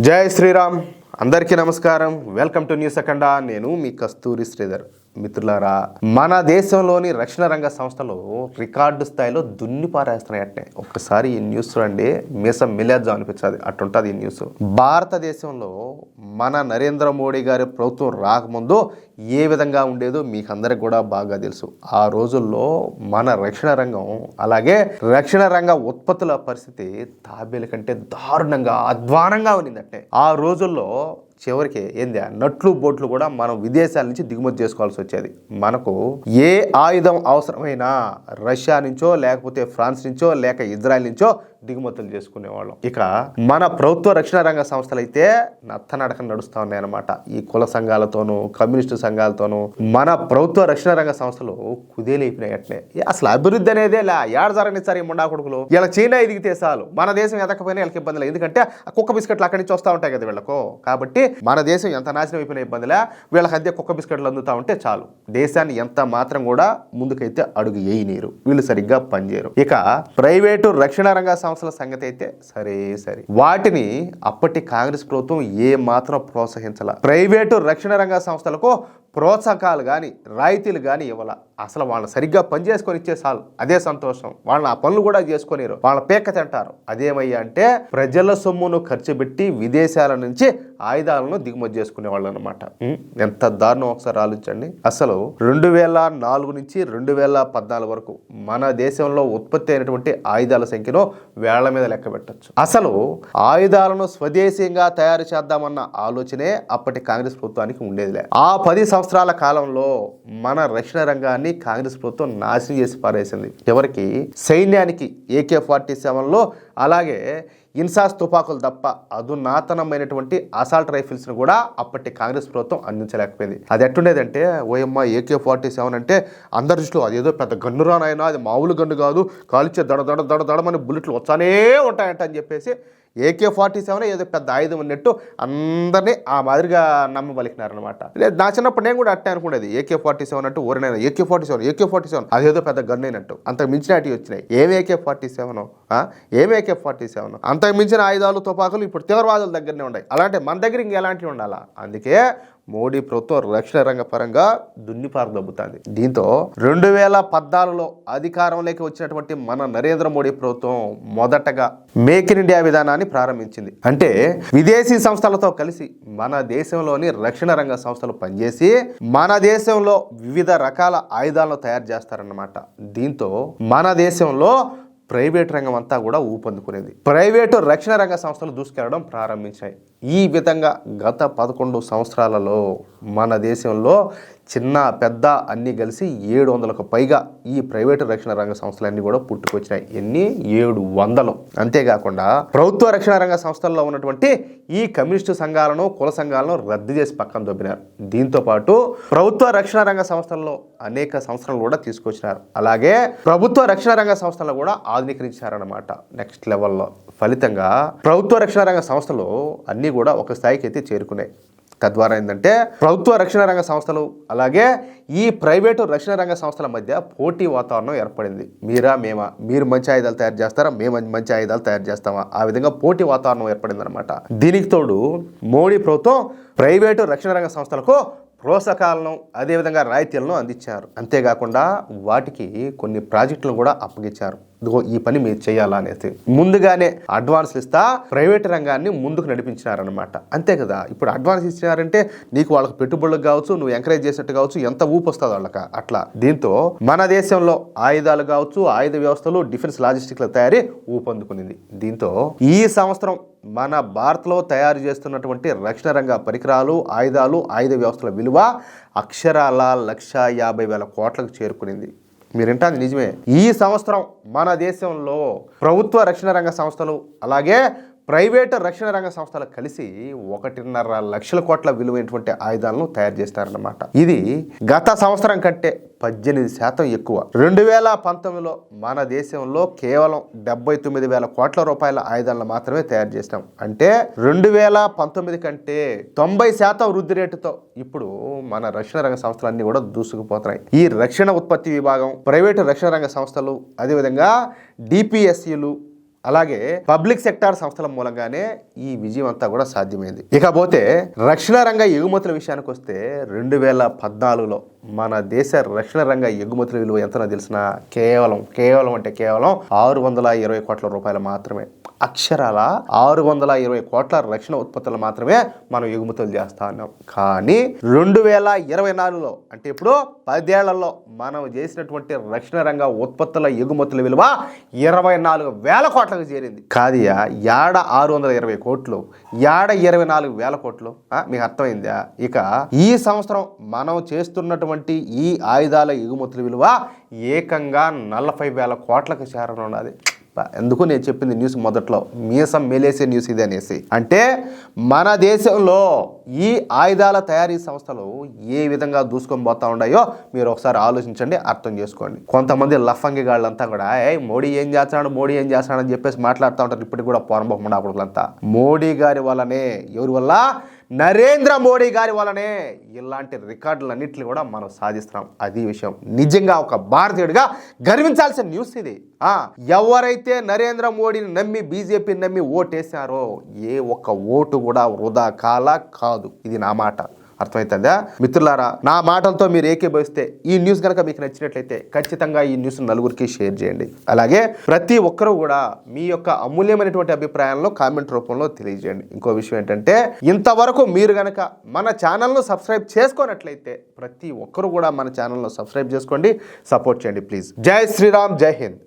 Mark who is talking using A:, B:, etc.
A: జై శ్రీరామ్. అందరికీ నమస్కారం. Welcome to news Akhanda. నేను మీ కస్తూరి శ్రీధర్. మిత్రులారా మన దేశంలోని రక్షణ రంగ సంస్థలు రికార్డు స్థాయిలో దున్ని పారేస్తున్నాయట్నే ఒక్కసారి ఈ న్యూస్ చూడండి. మీసం మిలేద్దాం అనిపించదు. అట్టుంటుంది ఈ న్యూస్. భారతదేశంలో మన నరేంద్ర మోడీ గారి ప్రభుత్వం రాకముందు ఏ విధంగా ఉండేదో మీకు అందరికి కూడా బాగా తెలుసు. ఆ రోజుల్లో మన రక్షణ రంగం అలాగే రక్షణ రంగ ఉత్పత్తుల పరిస్థితి తాబేల కంటే దారుణంగా అధ్వానంగా ఉన్నిందంటే ఆ రోజుల్లో చివరికి ఏంది? ఆ నట్లు బోట్లు కూడా మనం విదేశాల నుంచి దిగుమతి చేసుకోవాల్సి వచ్చేది. మనకు ఏ ఆయుధం అవసరమైనా రష్యా నుంచో లేకపోతే ఫ్రాన్స్ నుంచో లేక ఇజ్రాయెల్ నుంచో దిగుమతులు చేసుకునేవాళ్ళం. ఇక మన ప్రభుత్వ రక్షణ రంగ సంస్థలు అయితే నత్తనడక నడుస్తూ ఉన్నాయన్నమాట. ఈ కుల సంఘాలతోనూ కమ్యూనిస్టు సంఘాలతోనూ మన ప్రభుత్వ రక్షణ రంగ సంస్థలు కుదేలైపోయినాయట్లే అసలు అభివృద్ధి అనేదే లే ఏడ జరగనిస్తారు ఈ ముండా కొడుకులు. ఇలా చైనా ఎదిగితే చాలు. మన దేశం ఎదకపోయినా వీళ్ళకి ఇబ్బంది లేదు. ఎందుకంటే ఆ కుక్క బిస్కెట్లు అక్కడి నుంచి వస్తూ ఉంటాయి కదా వీళ్ళకు. కాబట్టి మన దేశం ఎంత నాశనం అయిపోయిన ఇబ్బందిలే వీళ్ళకి అద్దె కుక్క బిస్కెట్లు అందుతూ ఉంటే చాలు. దేశాన్ని ఎంత మాత్రం కూడా ముందుకైతే అడుగు వేయనీరు. వీళ్ళు సరిగ్గా పనిచేయరు. ఇక ప్రైవేటు రక్షణ రంగ సంస్థ సంస్థల సంగతి అయితే సరే సరే. వాటిని అప్పటి కాంగ్రెస్ ప్రభుత్వం ఏ మాత్రం ప్రోత్సహించాల. ప్రైవేటు రక్షణ రంగ సంస్థలకు ప్రోత్సాహకాలు కానీ రాయితీలు కానీ ఇవ్వాల. అసలు వాళ్ళని సరిగ్గా పని చేసుకొని ఇచ్చే చాలు. అదే సంతోషం. వాళ్ళని ఆ పనులు కూడా చేసుకొనిరు వాళ్ళ పేక తింటారు. అదేమయ్యా అంటే ప్రజల సొమ్మును ఖర్చు పెట్టి విదేశాల నుంచి ఆయుధాలను దిగుమతి చేసుకునే వాళ్ళు అనమాట ఎంత దారుణం ఒకసారి ఆలోచించండి. అసలు రెండు వేల నాలుగు నుంచి రెండు వేల పద్నాలుగు వరకు మన దేశంలో ఉత్పత్తి అయినటువంటి ఆయుధాల సంఖ్యను వేళ్ళ మీద లెక్క పెట్టచ్చు. అసలు ఆయుధాలను స్వదేశీయంగా తయారు చేద్దామన్న ఆలోచనే అప్పటి కాంగ్రెస్ ప్రభుత్వానికి ఉండేదిలే. ఆ పది సంవత్సరాల కాలంలో మన రక్షణ రంగాన్ని కాంగ్రెస్ ప్రభుత్వం నాశనం చేసి పారేసింది. ఎవరికి? సైన్యానికి ఏకే ఫార్టీ సెవెన్లో అలాగే ఇన్సాస్ తుపాకులు తప్ప అధునాతనమైనటువంటి అసాల్ట్ రైఫిల్స్ను కూడా అప్పటి కాంగ్రెస్ ప్రభుత్వం అందించలేకపోయింది. అది ఎట్టుండేదంటే ఓఎమ్మ ఏకే ఫార్టీ సెవెన్ అంటే అందరి దృష్టిలో అదేదో పెద్ద గన్నురానైనా అది మామూలు గన్ను కాదు కాల్చే దడ దడ దడ దడమని బుల్లెట్లు వచ్చానే ఉంటాయంట అని చెప్పేసి ఏకే ఫార్టీ సెవెన్ ఏదో పెద్ద ఆయుధం ఉన్నట్టు అందరినీ ఆ మాదిరిగా నమ్మబలికినారనమాట లేదు నా చిన్నప్పుడు నేను కూడా అట్టే అనుకునేది. ఏకే ఫార్టీ సెవెన్ అంటూ ఓరినైనా AK forty seven AK forty seven. అదేదో పెద్ద గన్ అయినట్టు అంతకు మించినవి వచ్చినాయి. ఏం ఏకే ఫార్టీ సెవెన్? ఏం ఏకే ఫార్టీ సెవెన్? అంతకు మించిన ఆయుధాలు తుపాకులు ఇప్పుడు తీవ్రవాదుల దగ్గరనే ఉన్నాయి. అలాంటి మన దగ్గర ఇంకెలాంటివి ఉండాలా? అందుకే మోడీ ప్రభుత్వం రక్షణ రంగ పరంగా దున్నిపారు దబ్బుతుంది దీంతో రెండు వేల పద్నాలుగులో అధికారంలోకి వచ్చినటువంటి మన నరేంద్ర మోడీ ప్రభుత్వం మొదటగా మేక్ ఇన్ ఇండియా విధానాన్ని ప్రారంభించింది. అంటే విదేశీ సంస్థలతో కలిసి మన దేశంలోని రక్షణ రంగ సంస్థలు పనిచేసి మన దేశంలో వివిధ రకాల ఆయుధాలను తయారు చేస్తారన్నమాట. దీంతో మన దేశంలో ప్రైవేట్ రంగం అంతా కూడా ఊపందుకునేది. ప్రైవేటు రక్షణ రంగ సంస్థలు దూసుకెళ్ళడం ప్రారంభించాయి. ఈ విధంగా గత పదకొండు సంవత్సరాలలో మన దేశంలో చిన్న పెద్ద అన్నీ కలిసి ఏడు వందలకు పైగా ఈ ప్రైవేటు రక్షణ రంగ సంస్థలన్నీ కూడా పుట్టుకొచ్చినాయి. ఎన్ని? ఏడు వందలు. అంతేకాకుండా ప్రభుత్వ రక్షణ రంగ సంస్థల్లో ఉన్నటువంటి ఈ కమ్యూనిస్టు సంఘాలను కుల సంఘాలను రద్దు చేసి పక్కన దొబ్బినారు. దీంతో పాటు ప్రభుత్వ రక్షణ రంగ సంస్థల్లో అనేక సంస్థలు కూడా తీసుకొచ్చినారు. అలాగే ప్రభుత్వ రక్షణ రంగ సంస్థలను కూడా ఆధునీకరించారన్నమాట. నెక్స్ట్ లెవెల్లో. ఫలితంగా ప్రభుత్వ రక్షణ రంగ సంస్థలు అన్ని కూడా ఒక స్థాయికి అయితే చేరుకున్నాయి. తద్వారా ఏంటంటే ప్రభుత్వ రక్షణ రంగ సంస్థలు అలాగే ఈ ప్రైవేటు రక్షణ రంగ సంస్థల మధ్య పోటీ వాతావరణం ఏర్పడింది. మీరా మేమా? మీరు మంచి ఆయుధాలు తయారు చేస్తారా? మేము మంచి ఆయుధాలు తయారు చేస్తామా? ఆ విధంగా పోటీ వాతావరణం ఏర్పడింది అనమాట దీనికి తోడు మోడీ ప్రభుత్వం ప్రైవేటు రక్షణ రంగ సంస్థలకు ప్రోత్సాహకాలను అదేవిధంగా రాయితీలను అందించారు. అంతేకాకుండా వాటికి కొన్ని ప్రాజెక్టులను కూడా అప్పగించారు. ఇదిగో ఈ పని మీరు చేయాలా అనేది ముందుగానే అడ్వాన్స్లు ఇస్తా ప్రైవేట్ రంగాన్ని ముందుకు నడిపించినారనమాట అంతే కదా? ఇప్పుడు అడ్వాన్స్ ఇచ్చినారంటే నీకు వాళ్ళకి పెట్టుబడులకు కావచ్చు నువ్వు ఎంకరేజ్ చేసినట్టు కావచ్చు ఎంత ఊపు వస్తుంది వాళ్ళకి? అట్లా. దీంతో మన దేశంలో ఆయుధాలు కావచ్చు ఆయుధ వ్యవస్థలు డిఫెన్స్ లాజిస్టిక్ల తయారీ ఊపందుకునింది దీంతో ఈ సంవత్సరం మన భారత్లో తయారు చేస్తున్నటువంటి రక్షణ రంగ పరికరాలు ఆయుధాలు ఆయుధ వ్యవస్థల విలువ అక్షరాల లక్ష యాభై వేల కోట్లకు చేరుకునింది. మీరింటాది నిజమే. ఈ సంవత్సరం మన దేశంలో ప్రభుత్వ రక్షణ రంగ సంస్థలు అలాగే ప్రైవేటు రక్షణ రంగ సంస్థలు కలిసి ఒకటిన్నర లక్షల కోట్ల విలువైనటువంటి ఆయుధాలను తయారు చేస్తారన్నమాట. ఇది గత సంవత్సరం కంటే పద్దెనిమిది శాతం ఎక్కువ. రెండు వేల పంతొమ్మిదిలో మన దేశంలో కేవలం డెబ్బై తొమ్మిది వేల కోట్ల రూపాయల ఆయుధాలను మాత్రమే తయారు చేసినాం అంటే రెండు వేల పంతొమ్మిది కంటే తొంభై శాతం వృద్ధి రేటుతో ఇప్పుడు మన రక్షణ రంగ సంస్థలన్నీ కూడా దూసుకుపోతున్నాయి. ఈ రక్షణ ఉత్పత్తి విభాగం ప్రైవేటు రక్షణ రంగ సంస్థలు అదేవిధంగా డిపిఎస్సిలు అలాగే పబ్లిక్ సెక్టార్ సంస్థల మూలంగానే ఈ విజయం అంతా కూడా సాధ్యమైంది. ఇకపోతే రక్షణ రంగ ఎగుమతుల విషయానికి వస్తే రెండు వేల పద్నాలుగులో మన దేశ రక్షణ రంగ ఎగుమతుల విలువ ఎంతనో తెలిసిన కేవలం కేవలం అంటే కేవలం ఆరు వందల ఇరవై కోట్ల రూపాయలు మాత్రమే. అక్షరాల ఆరు వందల ఇరవై కోట్ల రక్షణ ఉత్పత్తులు మాత్రమే మనం ఎగుమతులు చేస్తా ఉన్నాం కానీ రెండు వేల ఇరవై నాలుగులో అంటే ఇప్పుడు పదేళ్ళలో మనం చేసినటువంటి రక్షణ రంగ ఉత్పత్తుల ఎగుమతుల విలువ ఇరవై నాలుగు వేల కోట్లకు చేరింది. కాదియా యాడ ఆరు వందల ఇరవై కోట్లు యాడ ఇరవై నాలుగు వేల కోట్లు? మీకు అర్థమైందా? ఇక ఈ సంవత్సరం మనం చేస్తున్నటువంటి ఈ ఆయుధాల ఎగుమతుల విలువ ఏకంగా నలభై వేల కోట్లకు చేరనున్నది. ఎందుకు నేను చెప్పింది న్యూస్ మొదట్లో? మీసం మేలేసే న్యూస్ ఇది అనేసి. అంటే మన దేశంలో ఈ ఆయుధాల తయారీ సంస్థలు ఏ విధంగా దూసుకొని పోతా ఉన్నాయో మీరు ఒకసారి ఆలోచించండి అర్థం చేసుకోండి. కొంతమంది లఫంగి గాళ్ళంతా కూడా ఏ మోడీ ఏం చేస్తున్నాడు మోడీ ఏం చేస్తున్నాడు అని చెప్పేసి మాట్లాడుతూ ఉంటారు. ఇప్పటికి కూడా పోరంబొమ్మడాకులంతా మోడీ గారి వల్లనే ఎవరి వల్ల? నరేంద్ర మోడీ గారి వలనే ఇలాంటి రికార్డులన్నింటినీ కూడా మనం సాధిస్తున్నాం. అది విషయం. నిజంగా ఒక భారతీయుడిగా గర్వించాల్సిన న్యూస్ ఇది. ఎవరైతే నరేంద్ర మోడీని నమ్మి బీజేపీని నమ్మి ఓటేశారో ఏ ఒక్క ఓటు కూడా వృధా కాల కాదు. ఇది నా మాట. అర్థమవుతుందా? మిత్రులారా నా మాటలతో మీరు ఏకీభవిస్తే ఈ న్యూస్ కనుక మీకు నచ్చినట్లయితే ఖచ్చితంగా ఈ న్యూస్ నలుగురికి షేర్ చేయండి. అలాగే ప్రతి ఒక్కరూ కూడా మీ యొక్క అమూల్యమైనటువంటి అభిప్రాయాలను కామెంట్ రూపంలో తెలియజేయండి. ఇంకో విషయం ఏంటంటే ఇంతవరకు మీరు గనక మన ఛానల్ను సబ్స్క్రైబ్ చేసుకోనట్లయితే ప్రతి ఒక్కరు కూడా మన ఛానల్ను సబ్స్క్రైబ్ చేసుకోండి సపోర్ట్ చేయండి ప్లీజ్. జై శ్రీరామ్ జై హింద్.